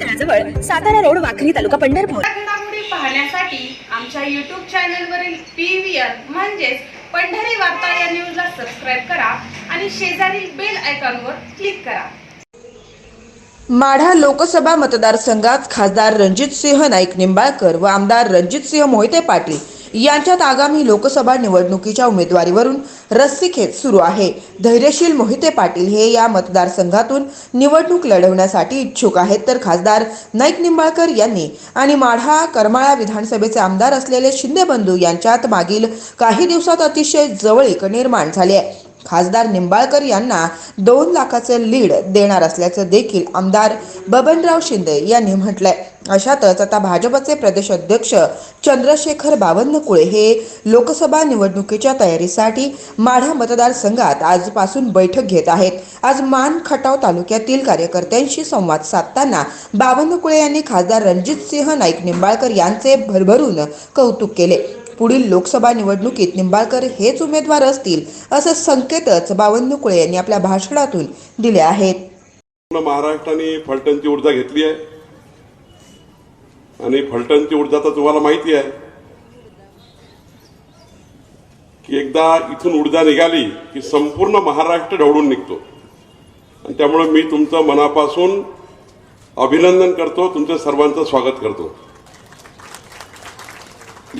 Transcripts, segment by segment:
तळाजवळ Satara road Wakhari तालुका पंढरपूर. पाहण्यासाठी आमच्या YouTube चॅनलवरील पी व्ही आर म्हणजेच पंढरी वार्ता या न्यूजला सबस्क्राईब करा आणि शेजारील बेल आयकॉनवर क्लिक करा. माढा लोकसभा मतदारसंघात खासदार रणजितसिंह नाईक निंबाळकर व आमदार रणजितसिंह मोहिते पाटील यांच्यात आगामी लोकसभा निवडणुकीच्या उमेदवारीवरून रस्सीखेच सुरू आहे. धैर्यशील मोहिते पाटील हे या मतदारसंघातून निवडणूक लढवण्यासाठी इच्छुक आहेत. तर खासदार नाईक निंबाळकर यांनी आणि माढा करमाळा विधानसभेचे आमदार असलेले शिंदे बंधू यांच्यात मागील काही दिवसात अतिशय जवळीक निर्माण झाली आहे. खासदार निंबाळकर यांना दोन लाखाचं लीड देणार असल्याचं देखील आमदार बबनराव शिंदे यांनी म्हटलंय. अशातच आता भाजपचे प्रदेश अध्यक्ष चंद्रशेखर बावनकुळे हे लोकसभा निवडणुकीच्या तयारीसाठी माढा मतदारसंघात आजपासून बैठक घेत आहेत. आज मान खटाव तालुक्यातील कार्यकर्त्यांशी संवाद साधताना बावनकुळे यांनी खासदार रणजितसिंह नाईक निंबाळकर यांचे भरभरून कौतुक केले. पुढील लोकसभा निवडणुकीत निंबाळकर हेच उमेदवार असतील असं संकेतच बावनकुळे यांनी आपल्या भाषणातून दिले आहेत. पूर्ण महाराष्ट्राने फलटणची ऊर्जा घेतली आहे. आणि फलटणची ऊर्जा तर तुम्हाला माहिती आहे. की एकदा इथून ऊर्जा निघाली की संपूर्ण महाराष्ट्र ढवळून निघतो. आणि त्यामुळे मी तुमचं मनापासून अभिनंदन करतो तुमचं सर्वांचं स्वागत करतो.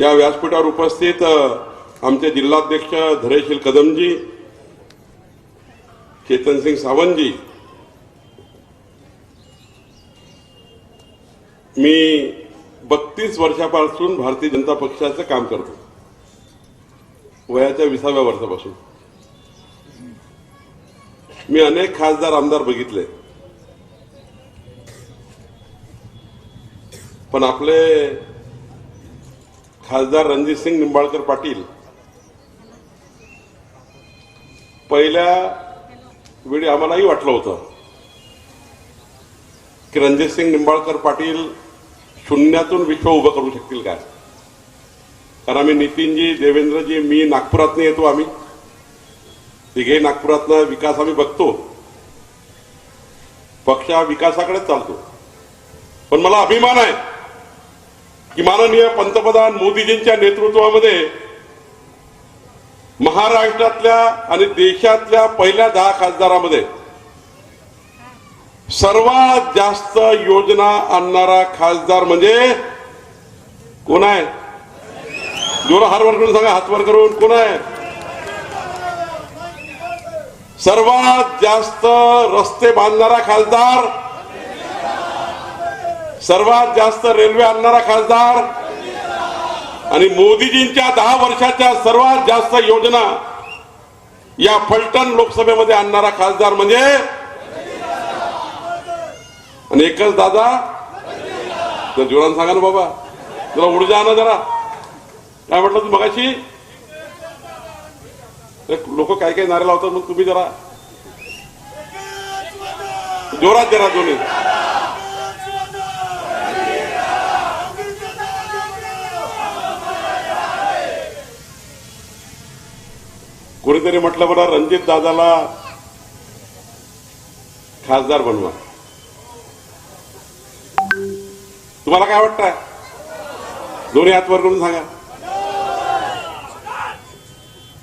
या व्यासपीठावर उपस्थित आमचे जिल्हाध्यक्ष धरेशील कदमजी चेतनसिंग सावंतजी मी बत्तीस वर्षापासून भारतीय जनता पक्षाचं काम करतो. वयाच्या विसाव्या वर्षापासून. मी अनेक खासदार आमदार बघितले. पण आपले खासदार रणजितसिंग निंबाळकर पाटील. पहिल्या वेळी आम्हालाही वाटलं होतं की रणजितसिंग निंबाळकर पाटील शून्यातून विश्व उभं करू शकतील काय? कारण आम्ही नितीनजी देवेंद्रजी मी नागपुरातनं येतो आम्ही. तिघे नागपुरातनं विकास आम्ही बघतो. पक्ष हा विकासाकडेच चालतो. पण मला अभिमान आहे की माननीय पंतप्रधान मोदीजींच्या नेतृत्वामध्ये महाराष्ट्रातल्या आणि देशातल्या पहिल्या दहा खासदारामध्ये सर्वात जास्त योजना आणणारा खासदार म्हणजे कोण आहे? जोर हात वर करून सांगा हातवर करून. कोण आहे? सर्वात जास्त रस्ते बांधणारा खासदार सर्वात जास्त रेल्वे आणणारा खासदार आणि मोदीजींच्या दहा वर्षाच्या सर्वात जास्त योजना या फलटण लोकसभेमध्ये आणणारा खासदार म्हणजे आणि एकच दादा तर जोरान सांगा ना बाबा. जरा ऊर्जा आणा जरा. काय म्हटलं तू मगाशी? लोक काय काय नारे लावतात मग तुम्ही जरा. जोरात जरा दोन्ही. कोणीतरी म्हटलं बरं रणजित दादाला खासदार बनवा. तुम्हाला काय वाटतंय? दोन्ही हात वर करून सांगा.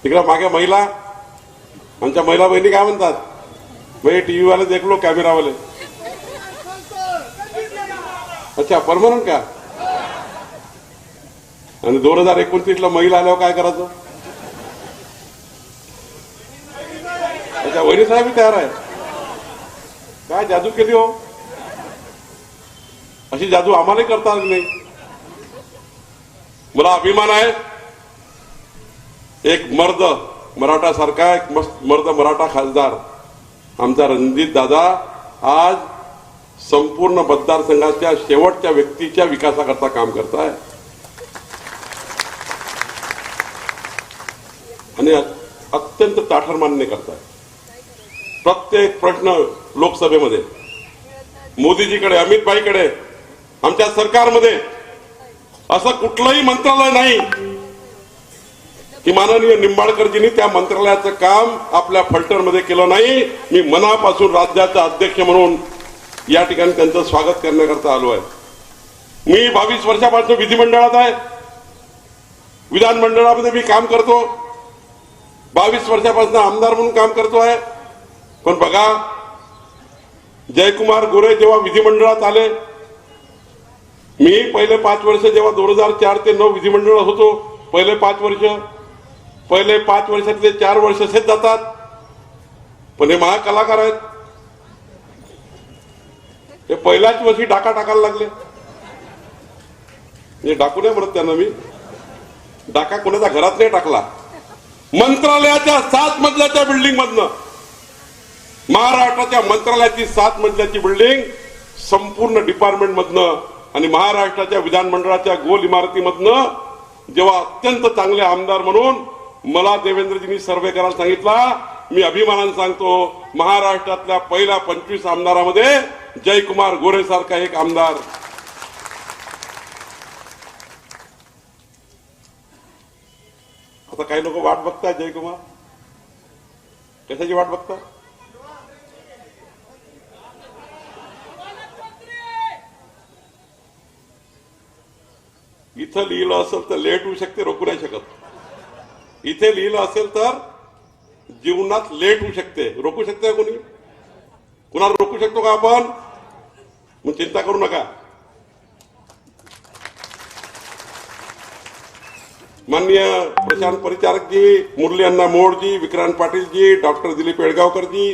तिकडे मागे महिला आमच्या महिला बहिणी काय म्हणतात? म्हणजे टीव्ही वाले देखलो कॅमेरावाले अच्छा परमनंट का? आणि दोन हजार एकोणतीसला महिला आल्यावर काय करायचं? त्या वहिनी साहेब तयार आहे काय जादू केली हो? अशी जादू आम्हालाही करता आली नाही. मला अभिमान आहे. एक मर्द मराठा सारखा एक मस्त मर्द मराठा खासदार. आमचा रणजित दादा आज संपूर्ण मतदारसंघाच्या शेवटच्या व्यक्तीच्या विकासाकरता काम करताय. आणि अत्यंत ताठरमान्य करताय. प्रत्येक प्रश्न लोकसभेमध्ये. मोदीजीकडे अमित भाईकडे आमच्या सरकारमध्ये. असं कुठलंही मंत्रालय नाही की माननीय निंबाळकरजींनी त्या मंत्रालयाचं काम आपल्या फल्टरमध्ये केलं नाही. मी मनापासून राज्याचा अध्यक्ष म्हणून या ठिकाणी त्यांचं स्वागत करण्याकरता आलो आहे. मी बावीस वर्षापासून विधिमंडळात आहे. विधानमंडळामध्ये मी काम करतो. बावीस वर्षापासून आमदार म्हणून काम करतो आहे. पण बघा जयकुमार गोरे जेव्हा विधिमंडळात आले मी पहिले पाच वर्ष जेव्हा दोन हजार चार ते नऊ विधिमंडळात होतो पहिले पाच वर्ष पहिले पाच वर्षातले चार वर्ष असेच जातात. पण हे महाकलाकार आहेत. हे पहिल्याच वर्षी डाका टाकायला लागले. म्हणजे डाकू नाही म्हणत त्यांना मी. डाका कोणाच्या घरात नाही टाकला. मंत्रालयाच्या सात मजल्याच्या बिल्डिंग मधनं. महाराष्ट्राच्या मंत्रालयाची सात मजल्याची बिल्डिंग संपूर्ण डिपार्टमेंट मधनं आणि महाराष्ट्राच्या विधानमंडळाच्या गोल इमारतीमधनं जेव्हा अत्यंत चांगले आमदार म्हणून मला देवेंद्रजींनी सर्वे करायला सांगितला मी अभिमानाने सांगतो महाराष्ट्रातल्या पहिल्या पंचवीस आमदारामध्ये जयकुमार गोरे सारखा एक आमदार. आता काही लोक वाट बघताय जयकुमार? कशाची वाट बघताय? इथं लिहिलं असेल तर लेट होऊ शकते रोखू नाही शकत. इथे लिहिलं असेल तर जीवनात लेट होऊ शकते. रोखू शकते का कोणी? कुणाला रोखू शकतो का आपण? मग चिंता करू नका. माननीय प्रशांत परिचारकजी मुरली अण्णा मोडजी विक्रांत पाटीलजी डॉक्टर दिलीप येळगावकरजी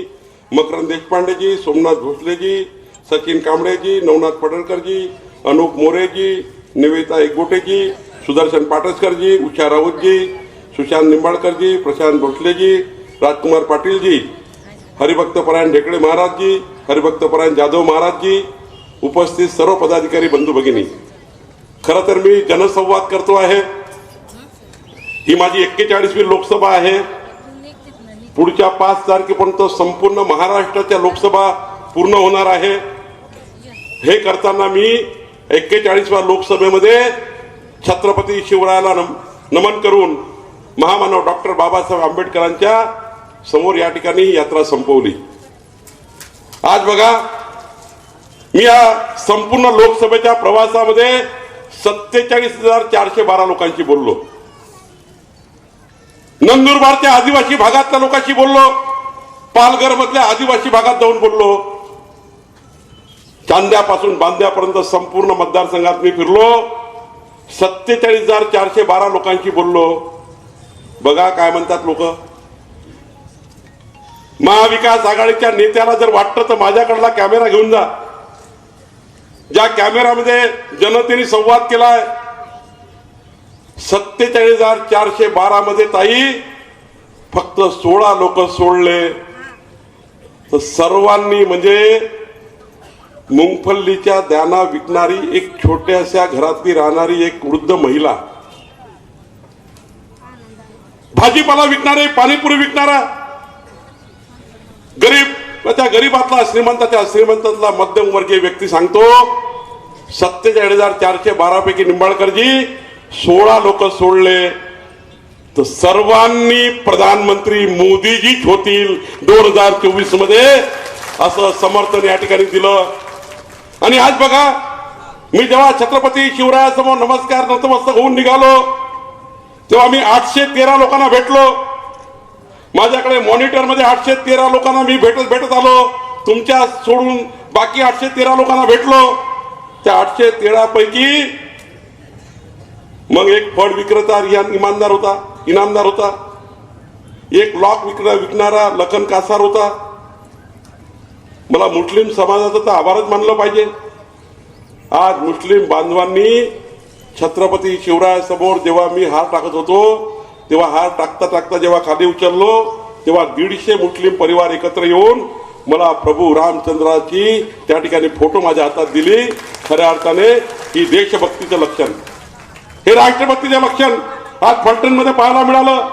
मकरंद देशपांडेजी सोमनाथ भोसलेजी सचिन कांबळेजी नवनाथ पडळकरजी अनुप मोरेजी निवेदिता एकबोटेजी सुदर्शन पाटसकरजी उषा राऊतजी सुशांत निंबाळकरजी प्रशांत भोसलेजी राजकुमार पाटीलजी हरिभक्तपरायण ढेकळे महाराजजी हरिभक्तपरायण जाधव महाराजजी उपस्थित सर्व पदाधिकारी बंधू भगिनी. खरं तर मी जनसंवाद करतो आहे. ही माझी एक्केचाळीसवी लोकसभा आहे. पुढच्या पाच तारखेपर्यंत संपूर्ण महाराष्ट्राच्या लोकसभा पूर्ण होणार आहे. हे करताना मी एक्केचाळीसव्या लोकसभेमध्ये छत्रपती शिवरायाला नम- नमन करून महामानव डॉक्टर बाबासाहेब आंबेडकरांच्या समोर या ठिकाणी यात्रा संपवली. आज बघा मी या संपूर्ण लोकसभेच्या प्रवासामध्ये सत्तेचाळीस हजार चारशे बारा लोकांशी बोललो. नंदुरबारच्या आदिवासी भागातल्या लोकांशी बोललो. पालघर मधल्या आदिवासी भागात जाऊन बोललो. चांद्यापासून बांद्यापर्यंत संपूर्ण मतदारसंघात मी फिरलो. सत्तेचाळीस हजार चारशे बारा लोकांशी बोललो. बघा काय म्हणतात लोक. महाविकास आघाडीच्या नेत्याला जर वाटतं तर माझ्याकडला कॅमेरा घेऊन जा. ज्या कॅमेरामध्ये जनतेने संवाद केलाय सत्तेचाळीस हजार चारशे बारा मध्ये ताई फक्त सोळा लोक सोडले. तर सर्वांनी म्हणजे मुंगफल्लीच्या दाना विकणारी एक छोट्याशा घरातली राहणारी एक वृद्ध महिला. भाजीपाला विकणारे पाणीपुरी विकणारा गरीब त्या गरीबातला श्रीमंताच्या श्रीमंतातला मध्यमवर्गीय व्यक्ती सांगतो सत्तेचाळीस हजार चारशे बारा पैकी निंबाळकरजी सोळा लोक सोडले. तर सर्वांनी प्रधानमंत्री मोदीजीच होतील दोन हजार चोवीसमध्ये असं समर्थन या ठिकाणी दिलं. आणि आज बघा मी जेव्हा छत्रपती शिवरायासमोर नमस्कार नतमस्तक होऊन निघालो तेव्हा मी आठशे तेरा लोकांना भेटलो. माझ्याकडे मॉनिटरमध्ये आठशे तेरा लोकांना मी भेटत भेटत आलो. तुमच्या सोडून बाकी आठशे तेरा लोकांना भेटलो. त्या आठशे तेरा पैकी मग एक फळ विक्रेता रिया- इमानदार होता इनामदार होता. एक लॉक विकणारा लखन कासार होता. मला मुस्लिम समाजाचा तर आभारच मानलं पाहिजे. आज मुस्लिम बांधवांनी छत्रपती शिवरायासमोर जेव्हा मी हार टाकत होतो तेव्हा हार टाकता टाकता जेव्हा खाली उचललो तेव्हा दीडशे मुस्लिम परिवार एकत्र येऊन मला प्रभू रामचंद्राची त्या ठिकाणी फोटो माझ्या हातात दिली. खऱ्या अर्थाने ही देशभक्तीचं लक्षण. हे राष्ट्रभक्तीचं लक्षण. आज फलटणमध्ये पाहायला मिळालं.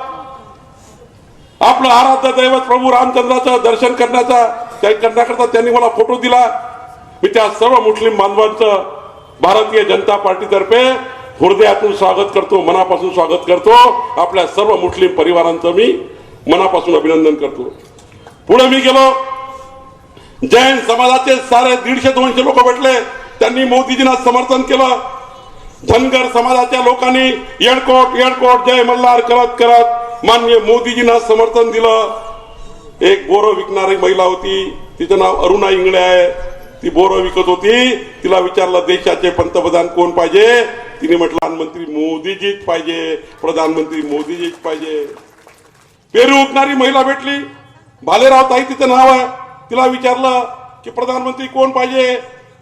आपलं आराध्य दैवत प्रभू रामचंद्राचं दर्शन करण्याचा त्या- करण्याकरता त्यांनी मला फोटो दिला. मी त्या सर्व मुस्लिम बांधवांचं भारतीय जनता पार्टीतर्फे हृदयातून स्वागत करतो मनापासून स्वागत करतो. आपल्या सर्व मुस्लिम परिवारांचं मी मनापासून अभिनंदन करतो. पुढे मी गेलो. जैन समाजाचे सारे दीडशे दोनशे लोक भेटले. त्यांनी मोदीजींना समर्थन केलं. धनगर समाजाच्या लोकांनी येडकोट येडकोट जय मल्हार करत करत. मान्य मोदीजींना समर्थन दिलं. एक बोरं विकणारी महिला होती तिचं नाव अरुणा इंगळे आहे. ती बोरं विकत होती तिला विचारलं देशाचे पंतप्रधान कोण पाहिजे? तिने म्हटलं प्रधानमंत्री मोदीजीच पाहिजे प्रधानमंत्री मोदीजीच पाहिजे. पेरू विकणारी महिला भेटली. भालेराव ताई तिचं नाव आहे. तिला विचारलं की प्रधानमंत्री कोण पाहिजे?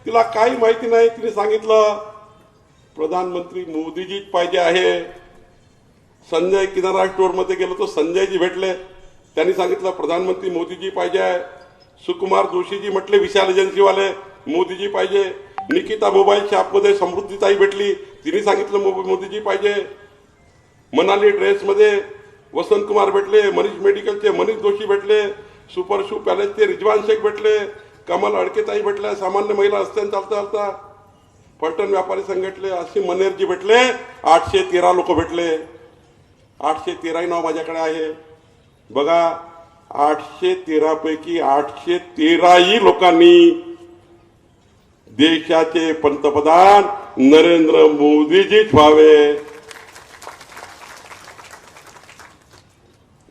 तिला काही माहिती नाही. तिने सांगितलं प्रधानमंत्री मोदीजीच पाहिजे आहे. संजय किनारा स्टोअरमध्ये गेलो तो संजयजी भेटले. त्यांनी सांगितलं प्रधानमंत्री मोदीजी पाहिजे. आहे सुकुमार जोशीजी म्हटले विशाल एजन्सीवाले मोदीजी पाहिजे. निकिता मोबाईल शॉपमध्ये समृद्धीताई भेटली. तिने सांगितलं मो- मोदीजी पाहिजे. मनाली ड्रेसमध्ये वसंत कुमार भेटले मनीष मेडिकलचे मनीष जोशी भेटले सुपर शू पॅलेसचे रिजवान शेख भेटले कमल अडकेताई भेटल्या सामान्य महिला रस्त्याने चालता चालता फलटण व्यापारी संघटले असे मनेरजी भेटले आठशे तेरा लोक भेटले. आठशे तेराही नाव माझ्याकडे आहे. बघा आठशे तेरा पैकी आठशे तेराही लोकांनी देशाचे पंतप्रधान नरेंद्र मोदीजीच व्हावे.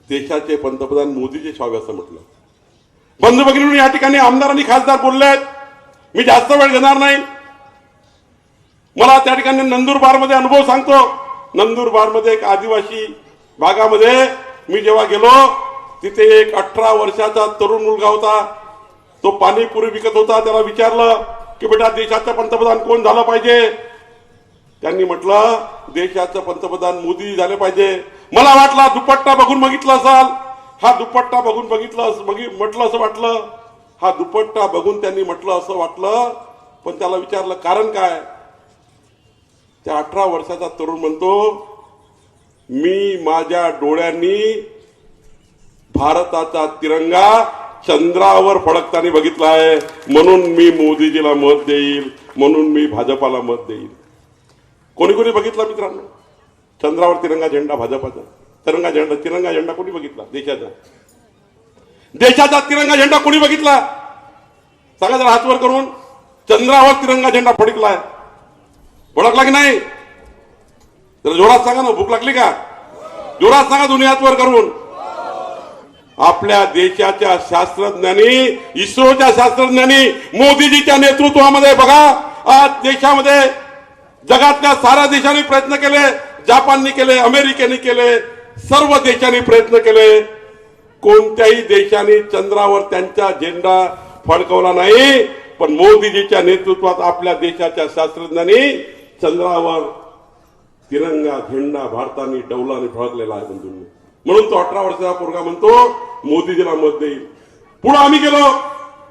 देशाचे पंतप्रधान मोदीजीच व्हावे असं म्हटलं. बंधू भगिनी या ठिकाणी आमदार आणि खासदार बोललेत. मी जास्त वेळ घेणार नाही. मला त्या ठिकाणी नंदुरबारमध्ये अनुभव सांगतो. नंदुरबारमध्ये एक आदिवासी भागामध्ये मी जेव्हा गेलो तिथे एक अठरा वर्षाचा तरुण मुलगा होता. तो पाणीपुरी विकत होता. त्याला विचारलं की बेटा देशाचं पंतप्रधान कोण झालं पाहिजे? त्यांनी म्हटलं देशाचं पंतप्रधान मोदी झाले पाहिजे. मला वाटला दुपट्टा बघून बघितला असाल. हा दुपट्टा बघून बघितलं म्हटलं असं वाटलं. हा दुपट्टा बघून त्यांनी म्हटलं असं वाटलं. पण त्याला विचारलं कारण काय? त्या अठरा वर्षाचा तरुण म्हणतो मी माझ्या डोळ्यांनी भारताचा तिरंगा चंद्रावर फडकताना बघितला आहे. म्हणून मी मोदीजीला मत देईल. म्हणून मी भाजपाला मत देईल. कोणी कोणी बघितलं मित्रांनो? चंद्रावर तिरंगा झेंडा भाजपाचा. तिरंगा झेंडा तिरंगा झेंडा कोणी बघितला? देशाचा. देशाचा तिरंगा झेंडा कोणी बघितला? सांगा जरा हातवर करून. चंद्रावर तिरंगा झेंडा फडकलाय. ओळखला की नाही? जरा जोरात सांगा ना भूक लागली का? जोरात सांगा दोन्ही हातवर करून. आपल्या देशाच्या शास्त्रज्ञांनी इस्रोच्या शास्त्रज्ञांनी मोदीजीच्या नेतृत्वामध्ये बघा आज देशामध्ये जगातल्या साऱ्या देशांनी प्रयत्न केले जापाननी केले अमेरिकेने केले सर्व देशांनी प्रयत्न केले. कोणत्याही देशाने चंद्रावर त्यांचा झेंडा फडकवला नाही पण मोदीजीच्या नेतृत्वात आपल्या देशाच्या शास्त्रज्ञांनी चंद्रावर तिरंगा झेंडा भारताने डौलाने फळकलेला आहे बंधूंनी. म्हणून तो अठरा वर्षाचा पोरगा म्हणतो मोदीजीला मत देईल पुढे आम्ही गेलो.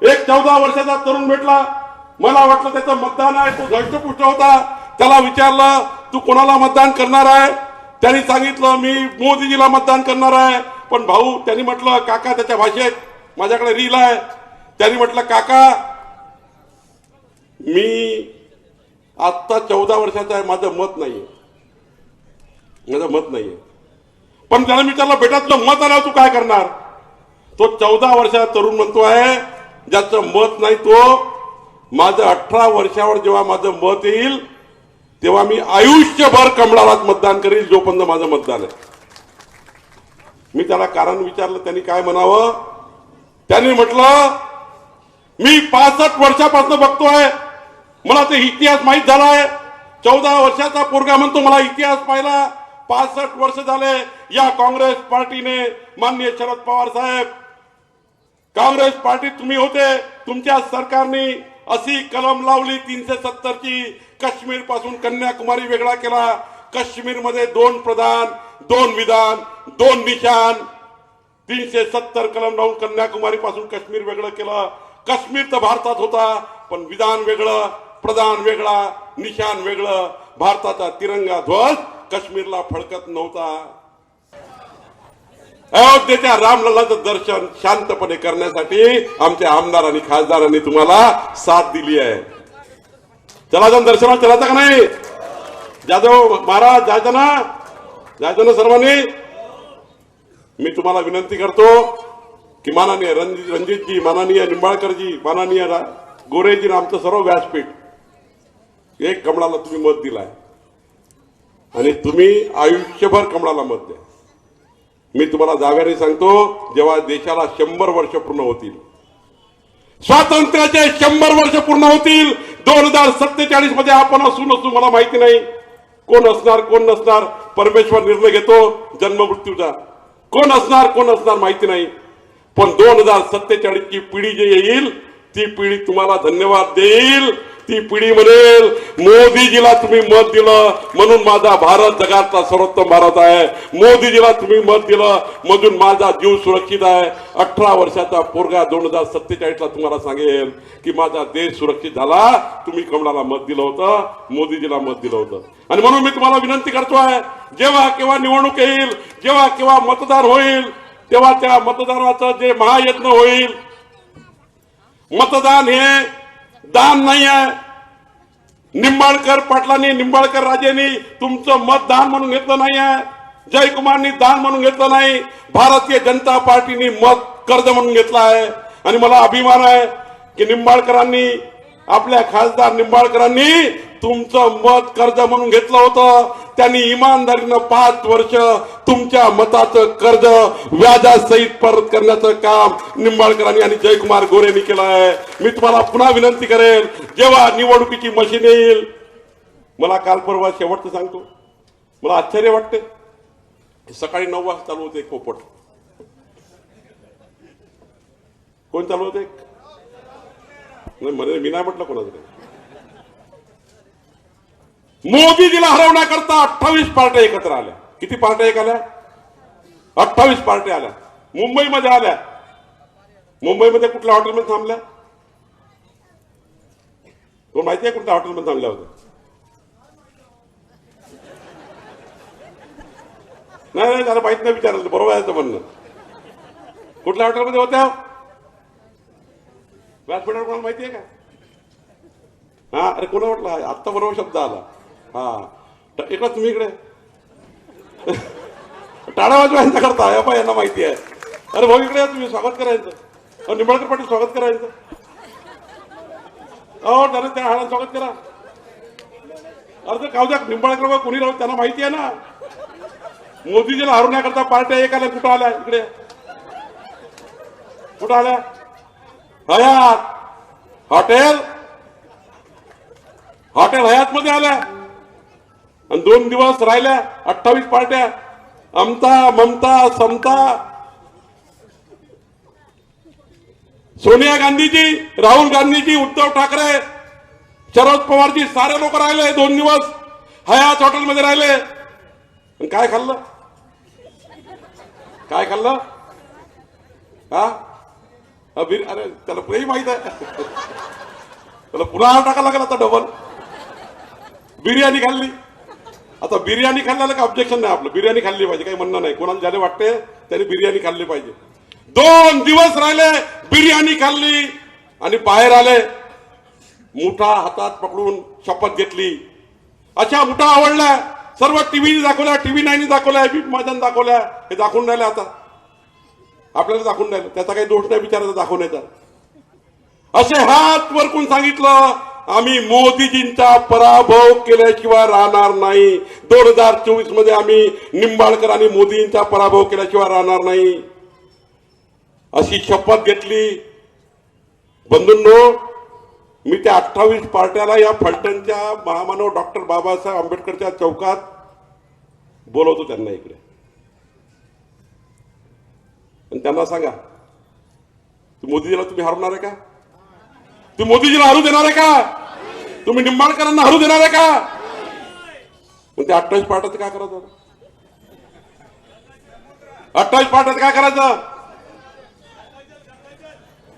एक चौदा वर्षाचा तरुण भेटला. मला वाटलं त्याचं मतदान आहे तो धष्टपुष्ट होता. त्याला विचारलं तू कोणाला मतदान करणार आहे? त्यांनी सांगितलं मी मोदीजीला मतदान करणार आहे. पण भाऊ त्यांनी म्हटलं काका त्याच्या भाषेत माझ्याकडे रील आहे. त्यांनी म्हटलं काका मी आत्ता चौदा वर्षाचा आहे माझं मत नाहीये. माझं मत नाहीये. पण त्याला मी विचारलं बेटा तुझं मत आल्यावर तू काय करणार? तो चौदा वर्षाचा तरुण म्हणतो आहे ज्याचं मत नाही तो माझं अठरा वर्षावर जेव्हा माझं मत येईल तेव्हा मी आयुष्यभर कमळालाच मतदान करील जोपर्यंत माझं मतदान आहे. मी त्याला कारण विचारलं त्यांनी काय म्हणावं? त्यांनी म्हटलं मी पासष्ट वर्षापासून बघतोय मला ते इतिहास माहीत झाला आहे चौदा वर्षाचा पोरगा म्हणतो मला इतिहास पाहिला. पासष्ट वर्ष झाले या काँग्रेस पार्टीने माननीय शरद पवार साहेब. काँग्रेस पार्टीत तुम्ही होते तुमच्या सरकारने अशी कलम लावली तीनशे सत्तरची. काश्मीरपासून कन्याकुमारी वेगळा केला. काश्मीरमध्ये दोन प्रधान दोन विधान दोन निशान. तीनशे सत्तर कलम लावून कन्याकुमारी पासून काश्मीर वेगळं केलं. काश्मीर तर भारतात होता पण विधान वेगळं प्रधान वेगळा निशान वेगळं. भारताचा तिरंगा ध्वज काश्मीरला फडकत नव्हता. अयोध्येच्या रामलल्लाचं दर्शन शांतपणे करण्यासाठी आमच्या आमदार आणि खासदारांनी तुम्हाला साथ दिली आहे. चला जाऊन दर्शनाला चलायचं का नाही? जाधव महाराज जायचं ना जायचं ना सर्वांनी. मी तुम्हाला विनंती करतो की माननीय रणजित रणजितजी माननीय निंबाळकरजी माननीय रा- गोरेजी आमचं सर्व व्यासपीठ एक कमळाला तुम्ही मत दिलाय. आणि तुम्ही आयुष्यभर कमळाला मत द्या. मी तुम्हाला जागाने सांगतो जेव्हा देशाला शंभर वर्ष पूर्ण होतील स्वातंत्र्याचे शंभर वर्ष पूर्ण होतील दोन हजार सत्तेचाळीसमध्ये आपण असू नसू मला माहिती नाही. कोण असणार कोण नसणार परमेश्वर निर्णय घेतो जन्म मृत्यूचा. कोण असणार कोण असणार माहिती नाही. पण दोन हजार सत्तेचाळीसची पिढी जी येईल ती पिढी तुम्हाला धन्यवाद देईल. ती पिढी म्हणेल मोदीजीला तुम्ही मत दिलं म्हणून माझा भारत जगातला सर्वोत्तम भारत आहे. मोदीजीला तुम्ही मत दिलं म्हणून माझा जीव सुरक्षित आहे. अठरा वर्षाचा पोरगा दोन हजार सत्तेचाळीस ला तुम्हाला सांगेल की माझा देश सुरक्षित झाला तुम्ही कमलाला मत दिलं होतं मोदीजीला मत दिलं होतं. आणि म्हणून मी तुम्हाला विनंती करतो आहे जेव्हा केव्हा निवडणूक येईल जेव्हा केव्हा मतदान होईल तेव्हा त्या मतदानाचं जे महायत्न होईल मतदान हे दान नाही आहे निंबाळकर पाटलांनी निंबाळकर राजेंनी तुमचं मत दान म्हणून घेतलं नाही आहे जयकुमारनी दान म्हणून घेतलं नाही. भारतीय जनता पार्टीने मत कर्ज म्हणून घेतलं आहे. आणि मला अभिमान आहे की निंबाळकरांनी आपल्या खासदार निंबाळकरांनी तुमचं मत कर्ज म्हणून घेतलं होतं. त्यांनी इमानदारीनं पाच वर्ष तुमच्या मताचं कर्ज व्याजासहित परत करण्याचं काम निंबाळकरांनी आणि जयकुमार गोरेंनी केलं आहे. मी तुम्हाला पुन्हा विनंती करेन जेव्हा निवडणुकीची मशीन येईल मला काल परवा शेवटचं सांगतो. मला आश्चर्य वाटते सकाळी नऊ वाजता चालू होते पोपट. कोण चालू होते? नाही म्हणे मी नाही म्हटलं कोणाचं काही. मोदीजीला हरवण्याकरता अठ्ठावीस पार्ट्या एकत्र आल्या. किती पार्ट्या एक आल्या? अठ्ठावीस पार्ट्या आल्या. मुंबईमध्ये आल्या. मुंबईमध्ये कुठल्या हॉटेलमध्ये थांबल्या? तो माहिती आहे कुठल्या हॉटेलमध्ये थांबल्या होत्या? नाही नाही त्याला माहीत नाही विचारलं बरोबर आहे म्हणणं. कुठल्या हॉटेलमध्ये होत्या? व्यासपीठावर कोणाला माहिती आहे का? हा अरे कोणा म्हटलं? आत्ता बरोबर शब्द आला. हा. ट- इकडं तुम्ही इकडे. टाळा वाजवायचा करता. अप्पा यांना माहिती आहे. अरे भाऊ इकडे तुम्ही. स्वागत करायचं. निंबाळकर पाटील स्वागत करायचं. अहो त्याने त्या हाडा स्वागत करा. अरे ते काऊ द्या. निंबाळकर बा कोणी राहू त्यांना माहिती आहे ना. मोदीजीला हरवण्याकरता पार्ट्या एक आल्या कुठं आल्या? इकडे. कुठं आल्या? हयात. हॉटेल. हॉटेल हयात मध्ये आल्या. आणि दोन दिवस राहिल्या अठ्ठावीस पार्ट्या. अमता ममता समता. सोनिया गांधीजी राहुल गांधीजी उद्धव ठाकरे शरद पवारजी सारे लोक राहिले दोन दिवस. हयाच हॉटेलमध्ये राहिले. काय खाल्लं? काय खाल्लं? हा? बिर- अरे त्याला पुरेही माहीत आहे. त्याला पुन्हा हार टाकायला लागेल आता डबल बिर्याणी खाल्ली. आता बिर्याणी खाल्ल्याला काय ऑब्जेक्शन नाही आपलं? बिर्याणी खाल्ली पाहिजे काही म्हणणं नाही. कोणाला ज्याने वाटते त्याने बिर्याणी खाल्ली पाहिजे. दोन दिवस राहिले बिर्याणी खाल्ली आणि बाहेर आले. मुठा हातात पकडून शपथ घेतली. अशा मुठा आवडल्या. सर्व टीव्ही दाखवल्या टीव्ही नाईन दाखवल्या बीप मैदान दाखवल्या. हे दाखवून राहिले आता. आपल्याला दाखवून राहिलं. त्याचा काही दोष नाही विचारायचा दाखवण्याचा असे हात वरकून सांगितलं आम्ही मोदीजींचा पराभव केल्याशिवाय राहणार नाही. दोन हजार चोवीसमध्ये आम्ही निंबाळकर आणि मोदींचा पराभव केल्याशिवाय राहणार नाही. अशी शपथ घेतली. बंधूंनो मी त्या अठ्ठावीस पार्ट्याला या फलटणच्या महामानव डॉक्टर बाबासाहेब आंबेडकरच्या चौकात बोलवतो त्यांना इकडे. आणि त्यांना सांगा मोदीजीला तुम्ही हरवणार आहे का? तुम्ही मोदीजीला हरू देणार आहे का? तुम्ही निंबाळकरांना हरू देणार आहे का? मग ते अठ्ठावीस पाठात काय करायचं? अठ्ठावीस पाठात काय करायचं?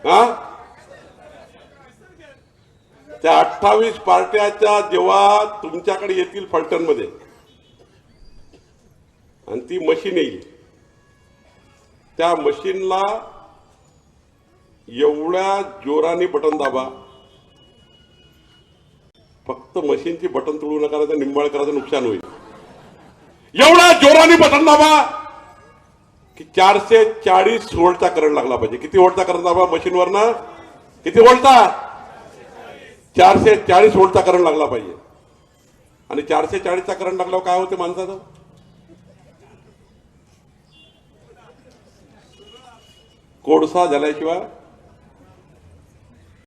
हा? त्या अठ्ठावीस पार्ट्याच्या जेव्हा तुमच्याकडे येतील फलटणमध्ये आणि ती मशीन येईल. त्या मशीनला एवढ्या जोराने बटन दाबा. फक्त मशीनची बटन तुळू नका तर निंबाळकराचं नुकसान होईल. एवढ्या जोराने बटन दाबा की चारशे चाळीस व्होल्टचा करंट लागला पाहिजे. किती व्होल्टचा करंट दाबा मशीनवर ना किती व्होल्टचा? चारशे चाळीस व्होल्टचा करंट लागला पाहिजे. आणि चारशे चाळीसचा करंट लागल्यावर काय होते माणसाचं? कोळसा झाल्याशिवाय